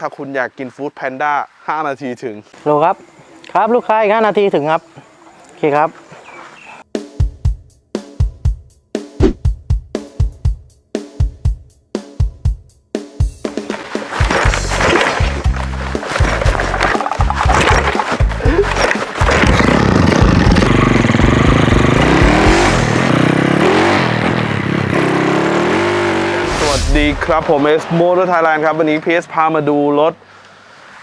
ถ้าคุณอยากกินฟู้ดแพนด้า5นาทีถึงโลครับ ครับลูกค้าอีก5นาทีถึงครับ โอเคครับ ครับผมเอสโมโตไทยแลนด์ครับ วันนี้พีเอสพามาดูรถ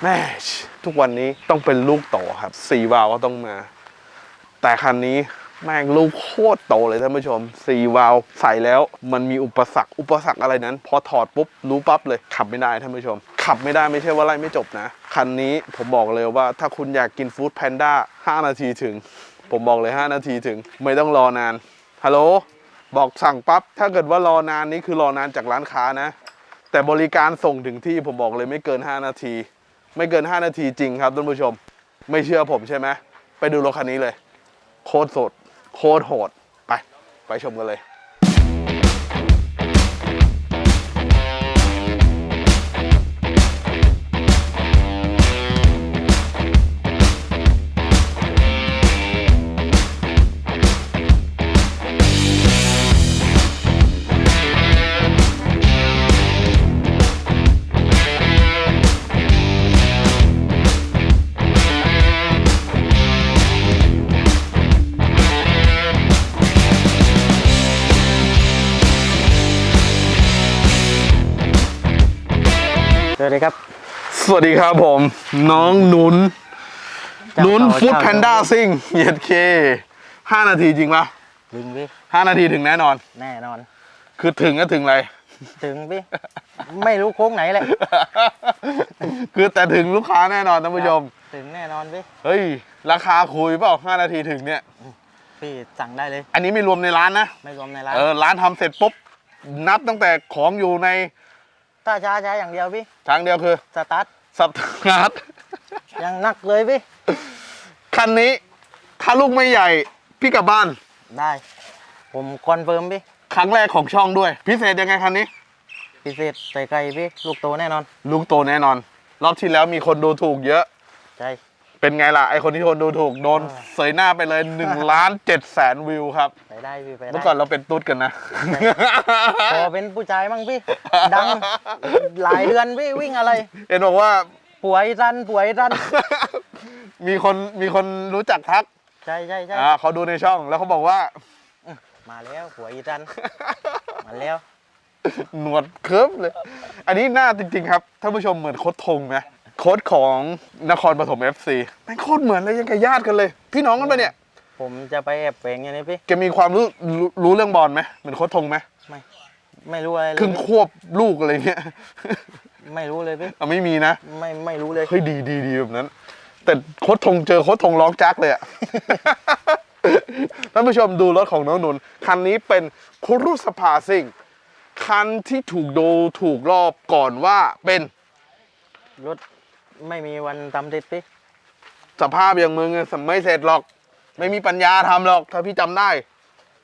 แม่ทุกวันนี้ต้องเป็นลูกโตครับสี่วาล์วก็ต้องมา แต่คันนี้แม่งลูกโคตรโตเลยท่านผู้ชมสี่วาล์วใส่แล้วมันมีอุปสรรค อุปสรรคอะไรนั้น พอถอดปุ๊บรู้ปั๊บเลย ขับไม่ได้ท่านผู้ชม ขับไม่ได้ไม่ใช่ว่าไล่ไม่จบนะ คันนี้ผมบอกเลยว่าถ้าคุณอยากกินฟู้ดแพนด้า5นาทีถึง ผมบอกเลย 5 นาทีถึง ไม่ต้องรอนานฮัลโหลบอกสั่งปั๊บถ้าเกิดว่ารอนานนี้คือรอนานจากร้านค้านะ แต่บริการส่งถึงที่ผมบอกเลยไม่เกิน 5 นาที ไม่เกิน 5 นาทีจริงครับท่านผู้ชม ไม่เชื่อผมใช่ไหมไปดูรถคันนี้เลย โคตรสด โคตรโหดไป ไปชมกันเลย สวัสดีครับผม น้องหนุนเจ้าหนุนเก่าฟู้ดเจ้าแพนด้าซิ่งเย็ดเคห้านาทีจริงปะถึงพี่ห้านาทีถึงแน่นอน แน่นอน คือถึงก็ถึงเลยถึงพี่ ไม่รู้โค้งไหนแหละคือแต่ถึงลูกค้าแน่นอนท่านผู้ชม ถึงแน่นอนพี่ เฮ้ย ราคาคุยเปล่าห้านาทีถึงเนี่ย พี่สั่งได้เลย อันนี้ไม่รวมในร้านนะ ไม่รวมในร้าน เออ ร้านทำเสร็จปุ๊บ นับตั้งแต่ของอยู่ใน ถ้าช้าช้าอย่างเดียวพี่ทางเดียวคือสตาร์ทสับงาดยังหนักเลยพี่คันนี้ถ้าลูกไม่ใหญ่พี่กลับบ้านได้ ผมคอนเฟิร์มพี่ครั้งแรกของช่องด้วย พิเศษยังไงคันนี้ พิเศษใส่ไก่พี่ลูกโตแน่นอน ลูกโตแน่นอน รอบที่แล้วมีคนดูถูกเยอะ ใช่ เป็นไงล่ะ ไอคนที่คนดูถูกโดนเออเสยหน้าไปเลย1ล้าน7แสนวิวครับ ไปได้พี่ไปได้เมื่อก่อนเราเป็นตุ๊ดกันนะ พอเป็นผู้ชายมั่งพี่ ดังหลายเดือนพี่วิ่งอะไร เอ็นบอกว่าป่วยรันป่วยรัน มีคนมีคนรู้จักทัก ใช่ใช่ใช่อ่าเขาดูในช่องแล้วเขาบอกว่า มาแล้วป่วยรัน มาแล้ว หนวดเคิร์ฟเลย อันนี้หน้าจริง ๆ ครับท่านผู้ชมเหมือนโค้ดธงไหม โค้ดของนครปฐม FC แม่งโคตรเหมือนเลยยังกับญาติกันเลย พี่น้องกันปะเนี่ยผมจะไปแอบแฝงอย่างนี้พี่ แกมีความรู้รู้รู้เรื่องบอลไหมเหมือนโค้ดธงไหมไม่ ไม่รู้อะไรเลยครึ่งควบลูกอะไรเงี้ย ไม่รู้เลยพี่ เอาไม่มีนะ ไม่ไม่รู้เลยเฮ้ยดีดีดีแบบนั้น แต่โค้ดธงเจอโค้ดธงร้องจักเลยอะ ท่านผู้ชมดูรถของน้องนนท์คันนี้เป็นคุรุสภาซิ่ง คันที่ถูกดูถูกรอบก่อนว่าเป็นรถ ไม่มีวันทำติดพี่สภาพอย่างมึงอะไม่เสร็จหรอก ไม่มีปัญญาทำหรอก ถ้าพี่จำได้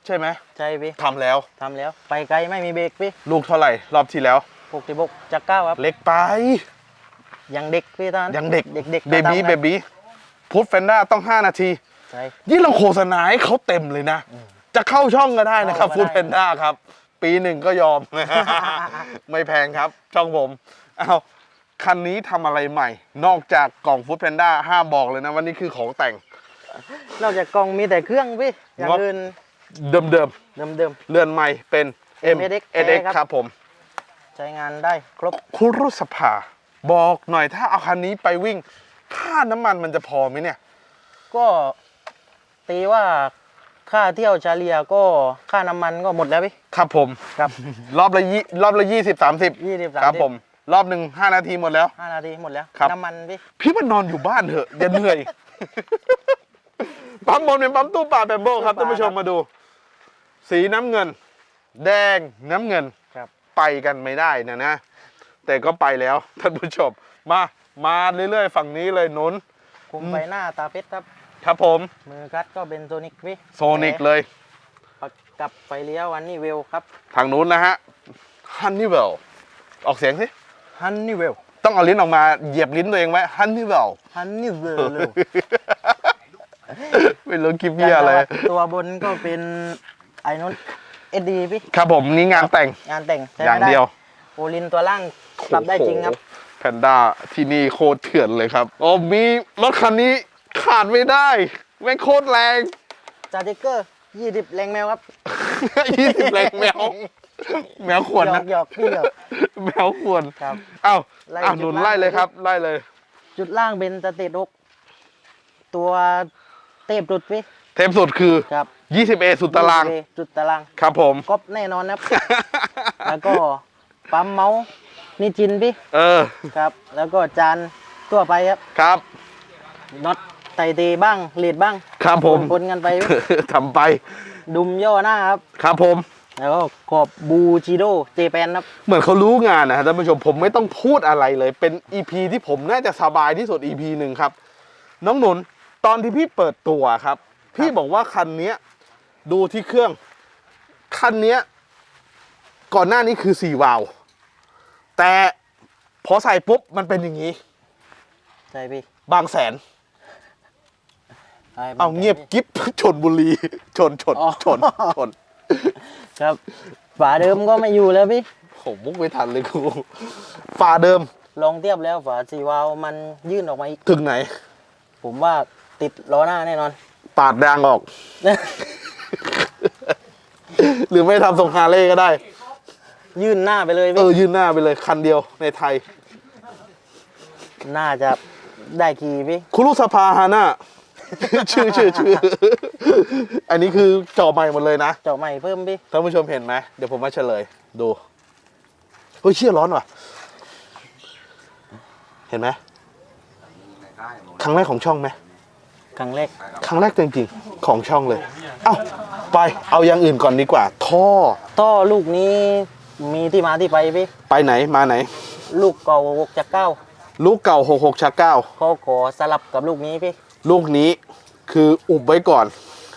ใช่ไหมใช่พี่ทำแล้ว ทำแล้ว ไปไกลไม่มีเบรกพี่ลูกเท่าไหร่ รอบที่แล้ว ปกติบกจักเก้าครับเล็กไป ยังเด็กพี่ตอนยังเด็กเด็กเด็กเบบี้เบบี้พุทแฟนด้าต้อง 5 นาที ใช่ นี่เราโฆษณาให้เขาเต็มเลยนะ จะเข้าช่องก็ได้นะครับเข้าฟู้ก็ดได้ แพนด้าครับ ปีหนึ่งก็ยอม ไม่แพงครับ ช่องผม เอา คันนี้ทำอะไรใหม่ นอกจากกล่องฟู้ดแพนด้าห้ามบอกเลยนะว่านี่คือของแต่ง นอกจากกล่องมีแต่เครื่องพี่อย่างงบ อื่นเดิมเดิม ๆ เรือนใหม่เป็น M MSX SX ครับ ครับผม ๆใช้งานได้ครบคุรุสภา บอกหน่อยถ้าเอาคันนี้ไปวิ่ง ค่าน้ำมันมันจะพอไหมเนี่ย ก็ตีว่าค่าเที่ยวเฉลี่ยก็ค่าน้ำมันก็หมดแล้วพี่ ครับผม ครับ รอบละยี่รอบละยี่สิบสามสิบยี่สิบสามครับสิบผม รอบหนึ่งห้านาทีหมดแล้ว ห้านาทีหมดแล้ว ครับ น้ำมันพี่ พี่มันนอนอยู่บ้านเถอะอย่าเหนื่อย ปั๊มบนเป็นปั๊มตู้ปลาแบมโบ้ครับตู้ปลาท่านผู้ชมมาดู สีน้ำเงิน แดงน้ำเงินครับ ไปกันไม่ได้นะนะ แต่ก็ไปแล้วท่านผู้ชม มามาเรื่อยๆ ฝั่งนี้เลยหนุน คุมใบหน้าตาเพชรครับ ครับผมมือคัดก็เป็นโซนิกพี่โซนิกเลย ประกับไฟเลี้ยวอันนี้เวลครับ ทางนู้นนะฮะฮันนี่เวลออกเสียงสิ ฮันนี่เวลต้องเอาลิ้นออกมาเหยียบลิ้นตัวเองไว้ฮันนี่เปล่าฮันนี่เวอร์เลยไม่รู้คลิปเหี้ยอะไร ตัวบนก็เป็นไอ้นู้นเอ็ดดีพี่ครับผมนี่งานแต่งงานแต่งใช้อย่างไม่ไเดียวโอลินตัวล่างปรับได้จริงครับโอ้โหแพนด้าที่นี่โคตรเถื่อนเลยครับโอ้มีรถคันนี้ขาดไม่ได้แม่งโคตรแรง จาร์ติเกอร์ยี่สิบแรงแมวครับ ยี่สิบแรงแมว แมวขวนหยอนะกหยอกพี่หยอก แมวขวนครับเอ้าไล่อะจุดหนุนล่าง ไล่เลยครับ ไล่เลย จุดล่างเป็นสเตตหกตัวเทพดุดพี่เทปสุดคือ ครับ20เอสุดตาราง จุดตารางครับผม ก๊อปแน่นอนครับ แล้วก็ปั๊มเมาส์นี่จินพี่เออ ครับ แล้วก็จานตัวไปครับครับ น็อตไตเตบ้างเลดบ้างครับผม ปนๆกันไปพี่ ทำไป ดุมย่อหน้าครับ ครับผม แล้วก็ขอบบูจิโดเจแปนครับ เหมือนเขารู้งานนะฮะท่านผู้ชมผมไม่ต้องพูดอะไรเลย เป็น EP ที่ผมน่าจะสบายที่สุด EP หนึ่งครับ น้องหนุนตอนที่พี่เปิดตัวครับ พี่บอกว่าคันเนี้ยดูที่เครื่อง คันเนี้ยก่อนหน้านี้คือสี่วาล์วแต่พอใส่ปุ๊บมันเป็นอย่างนี้ ใช่พี่บางแสน ใช่เอาเงียบกิ๊บชนบุรีชนชนอ๋อชนชน ครับฝาเดิมก็ไม่อยู่แล้วพี่ผมมุกไม่ทันเลยครูฝาเดิม ลองเทียบแล้วฝาสีวาล์วมันยื่นออกมาอีก ถึงไหน ผมว่าติดล้อหน้าแน่นอน ปาดยางออก หรือไม่ทำทรงฮาร์เลย์ก็ได้ ยื่นหน้าไปเลยเอพี่อยื่นหน้าไปเลยคันเดียวในไทย น่าจะได้ขี่พี่คุรุสภาฮาน่า ชื่อชื่อชื่อ อันนี้คือจอใหม่หมดเลยนะเจาะใหม่เพิ่มพี่ท่านผู้ชมเห็นไหมเดี๋ยวผมมาเฉลย ดูเฮ้ยเชี่ยร้อนว่ะ เห็นไหมครั้งแรกของช่องไหมครั้งแรกครั้งแรกจริงๆของช่องเลย เอ้าไปเอาอย่างอื่นก่อนดีกว่า ท่อท่อลูกนี้มีที่มาที่ไปพี่ ไปไหนมาไหน ลูกเก่าหกจากเก้าลูกเก่า 66ชักเก้าเขาขอสลับกับลูกนี้พี่ ลูกนี้คืออุบไว้ก่อน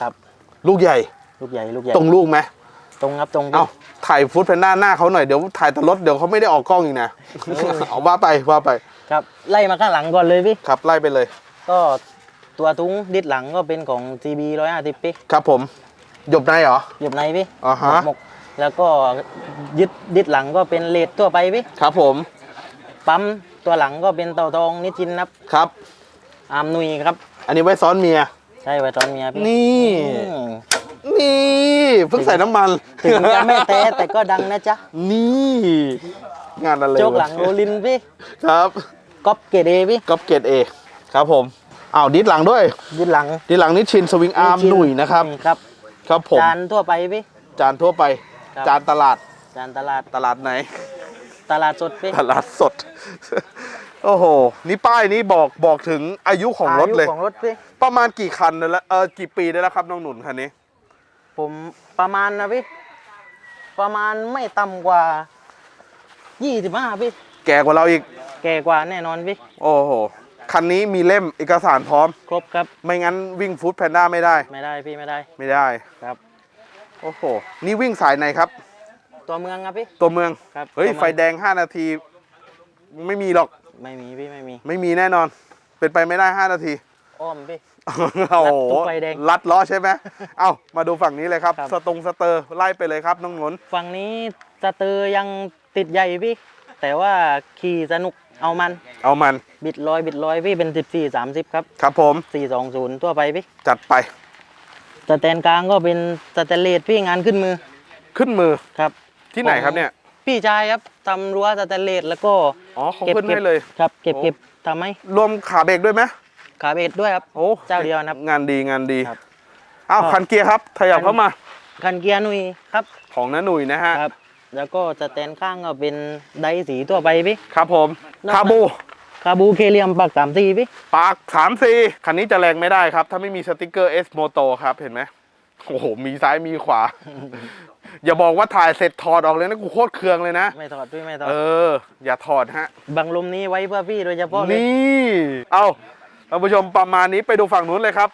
ครับ ลูกใหญ่ ลูกใหญ่ลูกใหญ่ตรงลูกไหมตรงครับตรงพี่เอ้าถ่ายฟุตแพนด้าหน้าเขาหน่อยเดี๋ยวถ่ายแต่รถเดี๋ยวเขาไม่ได้ออกกล้องอีกนะเอาว่าไปว่าไป ครับไล่มาข้างหลังก่อนเลยพี่ครับไล่ไปเลย ก็ตัวทุ้งดิดหลังก็เป็นของ GB 150พี่ครับผมหยบในเหรอหยบในพี่อ่าฮะหมกๆแล้วก็ยึดดิดหลังก็เป็นเลดทั่วไปพี่ครับผม ปั๊มตัวหลังก็เป็นเต่าทองนิจินครับ ครับ อาร์มนุยครับ อันนี้ไว้ซ้อนเมีย ใช่ไว้ตอนเมียพี่นี่อืมนี่เพิ่งใส่น้ำมัน ถึงจะไม่แท้แต่ก็ดังนะจ๊ะนี่ งานอะไรโจกหลังวะโรลินพี่ครับก๊อปเกรดเอพี่ก๊อปเกตเอครับผมอ้าวดิสหลังด้วยดิดหลังดิสหลังนี่ชินสวิงอาร์มจิหนุ่ยนะครับครับครับผม จานทั่วไปพี่ จานทั่วไป ครับ จานตลาดจานตลาดตลาดไหน ตลาดสดพี่ตลาดสด โอ้โห นี่ป้ายนี้บอกบอกถึงอายุของรถเลยาของรถพี่ประมาณกี่คันได้แล้วเออกี่ปีได้แล้วครับน้องหนุนคันนี้ ผมประมาณนะพี่ ประมาณไม่ต่ำกว่า25พี่ แก่กว่าเราอีก แก่กว่าแน่นอนพี่ โอ้โห คันนี้มีเล่มเอกสารพร้อม ครบครับ ไม่งั้นวิ่งฟู้ดแพนด้าไม่ได้ ไม่ได้พี่ไม่ได้ ไม่ได้ ครับ โอ้โห นี่วิ่งสายไหนครับ ตัวเมืองครับพี่ ตัวเมือง ครับเฮ้ย ตัวเมืองไฟแดง 5 นาที ไม่มีหรอก ไม่มีพี่ไม่มี ไม่มีแน่นอน เป็นไปไม่ได้ 5 นาที อ้อมพี่ โอ้โหทุกไฟแดงลัดล้อใช่ไหม เอ้า มาดูฝั่งนี้เลยครับ ครับ สตรงสเตอร์ไล่ไปเลยครับน้องหนุนฝั่งนี้สเตอร์ยังติดใหญ่พี่ แต่ว่าขี่สนุกเอามัน เอามัน บิดลอยบิดลอยพี่เป็น 14 30 ครับ ครับผม 420 ทั่วไปพี่จัดไป สแตนกลางก็เป็นสแตนเลสพี่งานขึ้นมือขึ้นมือ ครับที่ไหนครับเนี่ย พี่ชายครับทำรั้วสแตนเลสแล้วก็อ๋อเขาขึ้นให้เลย ครับ เก็บโอ้ เก็บทำให้รวมขาเบรกด้วยไหมขาเบสด้วยครับ โอ้เจ้าเดียวนะครับ งานดีงานดีครับอ้าวก็คันเกียร์ครับขยับเข้ามาคันเกียร์หนุยครับของน้าหนุ่ยนะฮะครับ แล้วก็สแตนข้างก็เป็นไดสีทั่วไปพี่ ครับผมนอกนั้นคาบูคาบูเคเลียมปากสามสีพี่ ปากสามสี่คันนี้จะแรงไม่ได้ครับ ถ้าไม่มีสติกเกอร์ S Moto ครับเห็นไหมโอ้โหมีซ้ายมีขวา อย่าบอกว่าถ่ายเสร็จถอดออกเลยนะกูโคตรเคืองเลยนะ ไม่ถอดพี่ไม่ถอดเออ อย่าถอดฮะ บังลมนี้ไว้เพื่อพี่โดยเฉพาะเลยนี่ เอาท่านผู้ชมประมาณนี้ไปดูฝั่งนู้นเลยครับ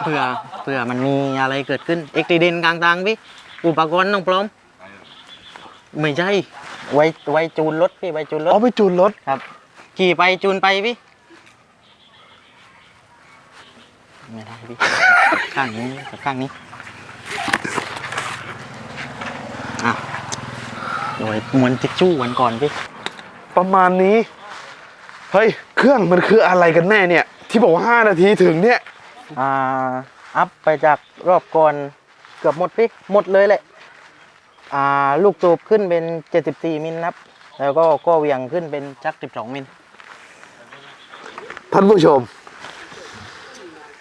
เผื่อเผื่อมันมีอะไรเกิดขึ้นเอ็กติเดนกลางทางพี่อุปกรณ์ต้องพร้อม ไม่ใช่ ไว้ไว้จูนรถพี่ไว้จูนรถเอาไปจูนรถ ครับ ขี่ไปจูนไปพี่ไม่ได้พี่ ข้างนี้กับข้างนี้อะ โดยมวนทิชชู่วันก่อนพี่ ประมาณนี้ เฮ้ย เครื่องมันคืออะไรกันแน่เนี่ย ที่บอกว่า 5 นาทีถึงเนี่ย อ่า อัพไปจากรอบก่อนเกือบหมดพี่หมดเลยแหละ อ่า ลูกตูบขึ้นเป็น 74 มิลนะครับ แล้วก็ก็เหวียงขึ้นเป็นจัก 12 มิล ท่านผู้ชม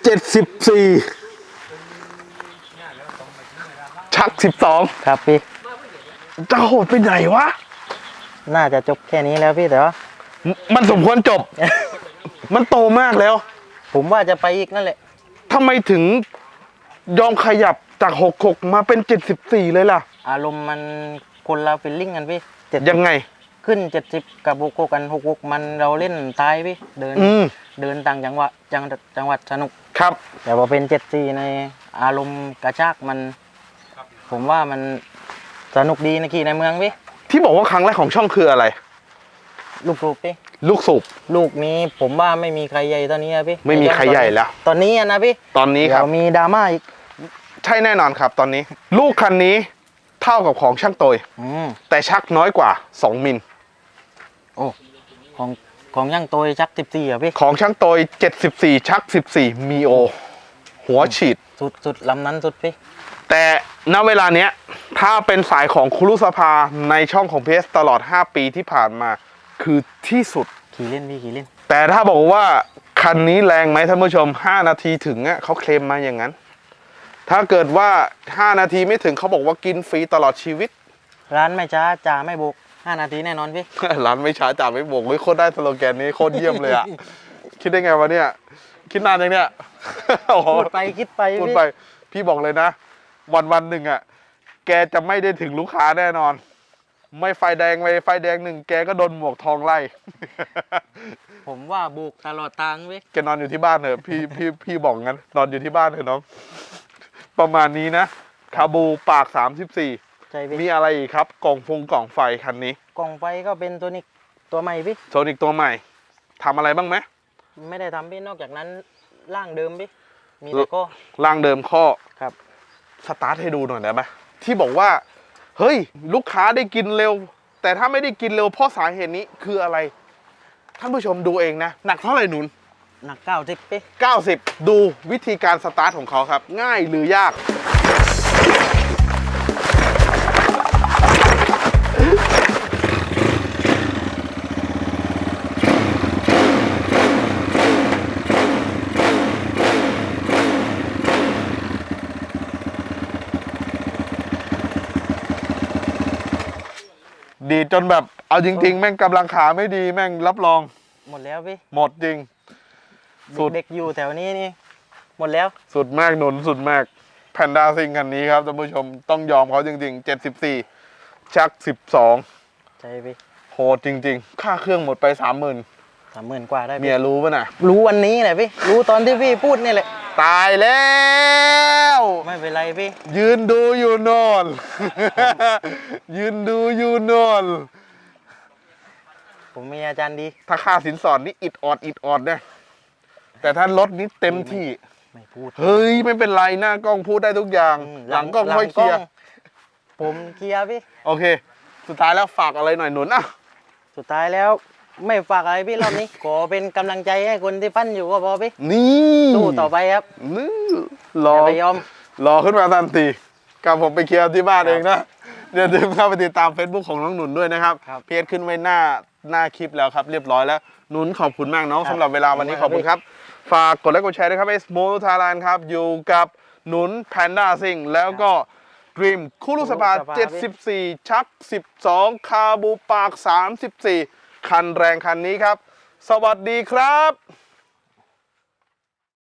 74 ชัก 12 ครับพี่ จะโหดไปไหนวะ น่าจะจบแค่นี้แล้วพี่แต่ว่า มมันสมควรจบ มันโตมากแล้วผมว่าจะไปอีกนั่นแหละ ทำไมถึงยอมขยับจาก 66 มาเป็น 74 เลยล่ะ อารมณ์มันคนละฟิลลิ่งกันพี่เจ็ดยังไง ขึ้นเจ็ดสิบกับบุกกันหกกมันเราเล่นตายพี่เดินอืม เดินต่างจังหวะจังจังหวัดสนุก ครับ แต่พอเป็นเจ็ดสี่ในอารมณ์กระชากมัน ผมว่ามัน สนุกดีนะขี่ในเมืองพี่ที่บอกว่าครั้งแรกของช่องคืออะไร ลูกลูกพี่ลูกสูบลูกนี้ผมว่าไม่มีใครใหญ่ตอนนี้อะพี่ไม่มีใครใหญ่แล้ว ตอนนี้อะนะพี่ตอนนี้ครับเดี๋ยวมีดราม่าอีกใช่แน่นอนครับ ตอนนี้ ลูกคันนี้เท่ากับของช่างโตยอืมแต่ชักน้อยกว่า 2มิลโอ้ของของย่างโตยจักสิบสี่อะพี่ของช่างโตย 74 ชัก 14 มีโอ หัวฉีด สุดสุดลำนั้นสุดพี่ แต่ณเวลาเนี้ยถ้าเป็นสายของครุสภาในช่องของเพสตลอด 5 ปีที่ผ่านมาคือที่สุด ขี่เล่นพี่ขี่เล่น แต่ถ้าบอกว่าคันนี้แรงไหมท่านผู้ชม 5 นาทีถึงอะเขาเคลมมาอย่างนั้น ถ้าเกิดว่า 5 นาทีไม่ถึงเขาบอกว่ากินฟรีตลอดชีวิต ร้านไม่ช้าจ่าไม่บุกห้านาทีแน่นอนพี่ ร้านไม่ช้าจ่าไม่บอกเฮ้ยโคตรได้สโลแกนนี้โคตรเยี่ยมเลยอะ คิดได้ไงวะเนี่ย คิดนานยังเนี่ยโอ้โหพูดไปคิดไปพูดพี่ไป พี่บอกเลยนะ วันวันหนึ่งอะ แกจะไม่ได้ถึงลูกค้าแน่นอน ไม่ไฟแดงไม่ไฟแดงหนึ่งแกก็โดนหมวกทองไล่ ผมว่าบุกตลอดทางพี่แกนอนอยู่ที่บ้านเถอะพี่พี่พี่บอกงั้น นอนอยู่ที่บ้านเถอะน้อง ประมาณนี้นะคาบูปาก34ใช่พี่มีอะไรอีกครับ กล่องฟงกล่องไฟคันนี้กล่องไฟก็เป็นตัวนี้ตัวใหม่พี่โซนิกตัวใหม่ทำอะไรบ้างไหม ไม่ได้ทำพี่นอกจากนั้นร่างเดิมพี่มีแต่ก็ ร่างเดิมข้อครับ สตาร์ทให้ดูหน่อยได้ไหมที่บอกว่า เฮ้ย ลูกค้าได้กินเร็ว แต่ถ้าไม่ได้กินเร็วเพราะสาเหตุนี้คืออะไร ท่านผู้ชมดูเองนะ หนักเท่าไหร่หนุน หนักเก้าสิบพี่90 ดูวิธีการสตาร์ทของเขาครับ ง่ายหรือยาก ดีดจนแบบเอาจริง ๆ แม่งกำลังขาไม่ดีแม่งรับรองหมดแล้วพี่หมดจริง สุด เด็กๆอยู่แถวนี้นี่ หมดแล้ว สุดมากหนุนสุดมากแพนด้าซิงคันนี้ครับท่านผู้ชมต้องยอมเขาจริง ๆ 74 ชัก 12 ใช่พี่โหดจริง ๆ ค่าเครื่องหมดไป 30,000 สามหมื่นกว่าได้เมีพี่ยรู้ป่ะน่ะ รู้วันนี้แหละพี่ รู้ตอนที่พี่พูดนี่แหละ ตายแล้ว ไม่เป็นไรพี่ ยืนดูอยู่โนอน ยืนดูอยู่โนอน ผมมีอาจารย์ดี ถ้าค่าสินสอดนี่อิดออดอิดออดเนี่ยแต่ถ้ารถนี้เต็มที่ ไม่พูดเฮ้ย ไม่เป็นไร หน้ากล้องพูดได้ทุกอย่าง อืมหลังกล้องค่อยเคลียร์ผมเคลียร์พี่ โอเค สุดท้ายแล้วฝากอะไรหน่อยหนุนอะ สุดท้ายแล้ว ไม่ฝากอะไรพี่รอบนี้ ขอเป็นกำลังใจให้คนที่ปั้นอยู่ก็พอพี่นี่สู้ต่อไปครับนี่รอย่าอไปยอม รอขึ้นมาทันทีกับผมไปเคลียร์ที่บ้านเองนะอย่าลืมเข้าไปติดตาม Facebook ของน้องหนุนด้วยนะครับครับเพจขึ้นไว้หน้าหน้าคลิปแล้วครับ เรียบร้อยแล้วหนุนขอบคุณมากน้องครับสำหรับเวลาวันนี้ขขออบบคุคุณณคครัรับบฝากกดไลค์กดแชร์ด้วยครับ S m o t Thailand ครับ อยู่กับหนุนแพนด้าซิงแล้วก็ดรีมคูรุสปาคุรุสภา74 ชัก 12 คาบูปาก 34 คันแรงคันนี้ครับ สวัสดีครับ